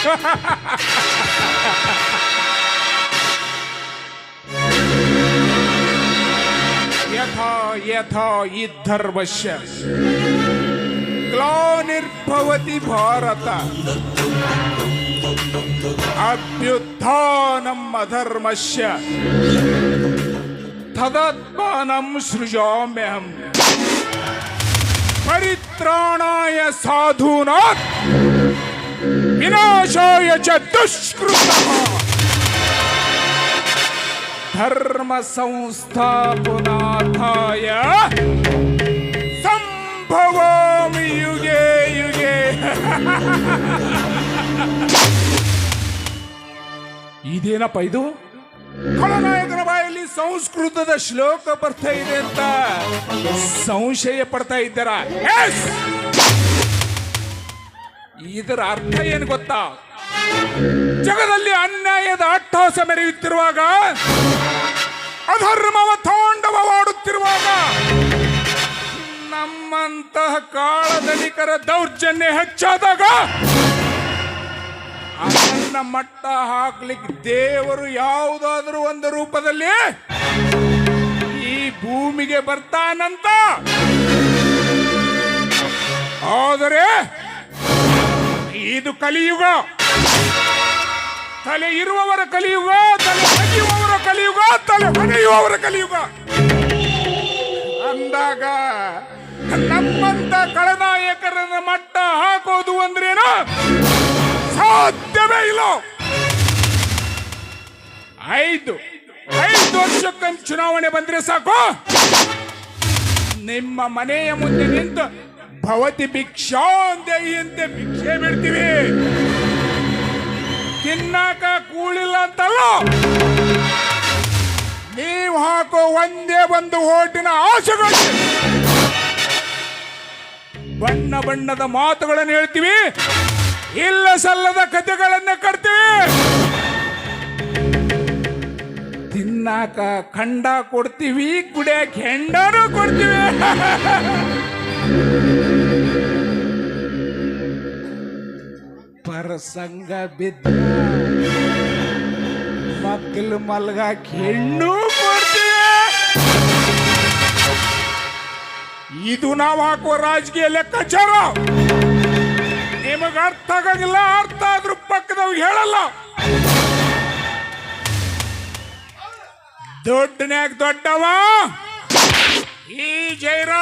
यथा यथा क्लानिर्भवति भारत। अभ्युत्थानम् अधर्मस्य। तदत्मानम् सृजाम्यहम्। परित्राणाय साधूनात्। ವಿನಾಶಾಯ ಚ ದುಷ್ಕೃತಃ. ಧರ್ಮ ಸಂಸ್ಥಾಪನಾಥಾಯ ಸಂಭವಾಮಿ ಯುಗೆ ಯುಗೆ. ಇದೇನಪ್ಪ ಇದು? ಖಳನಾಯಕನ ಬಾಯಲ್ಲಿ ಸಂಸ್ಕೃತದ ಶ್ಲೋಕ ಬರ್ತಾ ಇದೆ ಅಂತ ಸಂಶಯ ಪಡ್ತಾ ಇದ್ದಾರ! ಇದರ ಅರ್ಥ ಏನು ಗೊತ್ತಾ? ಜಗದಲ್ಲಿ ಅನ್ಯಾಯದ ಅಟ್ಟಹಾಸ ಮೆರೆಯುತ್ತಿರುವಾಗ, ಅಧರ್ಮವ ತಾಂಡವವಾಡುತ್ತಿರುವಾಗ, ನಮ್ಮಂತಹ ಕಾಳಧನಿಕರ ದೌರ್ಜನ್ಯ ಹೆಚ್ಚಾದಾಗ ಅದನ್ನ ಮಟ್ಟ ಹಾಕ್ಲಿಕ್ಕೆ ದೇವರು ಯಾವುದಾದ್ರೂ ಒಂದು ರೂಪದಲ್ಲಿ ಈ ಭೂಮಿಗೆ ಬರ್ತಾನಂತ. ಆದರೆ ಇದು ಕಲಿಯುಗ. ತಲೆ ಇರುವವರ ಕಲಿಯುಗ, ತಲೆ ತೆಗೆಯುವವರ ಕಲಿಯುಗ, ತಲೆ ಹೊಡೆಯುವವರ ಕಲಿಯುಗ. ಅಂದಾಗ ನಮ್ಮಂತ ಕಳನಾಯಕರನ್ನ ಮಟ್ಟ ಹಾಕೋದು ಅಂದ್ರೇನು? ಸಾಧ್ಯವೇ ಇಲ್ಲ. ಐದು ಐದು ವರ್ಷಕ್ಕೊಂದು ಚುನಾವಣೆ ಬಂದ್ರೆ ಸಾಕು. ನಿಮ್ಮ ಮನೆಯ ಮುಂದೆ ನಿಂತು ಭವತಿ ಭಿಕ್ಷಾಂತೆಯಂತೆ ಭಿಕ್ಷೆ ಬಿಡ್ತೀವಿ. ತಿನ್ನಾಕ ಕೂಳಿಲ್ಲ ಅಂತಲ್ಲ? ನೀವು ಹಾಕೋ ಒಂದೇ ಒಂದು ಓಟಿನ ಆಸೆಗಳು. ಬಣ್ಣ ಬಣ್ಣದ ಮಾತುಗಳನ್ನು ಹೇಳ್ತೀವಿ. ಇಲ್ಲ ಸಲ್ಲದ ಕಥೆಗಳನ್ನ ಕಟ್ತೀವಿ. ತಿನ್ನಾಕ ಖಂಡ ಕೊಡ್ತೀವಿ, ಕುಡಿಯಕ್ಕೆ ಹೆಂಡನೂ ಕೊಡ್ತೀವಿ. ಪರಸಂಗ ಬಿದ್ದ ಮಕ್ಕಳು ಮಲ್ಗಾಕ ಹೆಣ್ಣು ಇದು ನಾವು ಹಾಕುವ ರಾಜಕೀಯ ಲೆಕ್ಕಾಚಾರ. ನಿಮಗ ಅರ್ಥ ಆಗಂಗಿಲ್ಲ, ಅರ್ಥ ಆದ್ರೂ ಪಕ್ಕದವ್ರು ಹೇಳಲ್ಲ. ದೊಡ್ಡನ್ಯಾಗ ದೊಡ್ಡವ, ಈ ಜಯರಾಜ್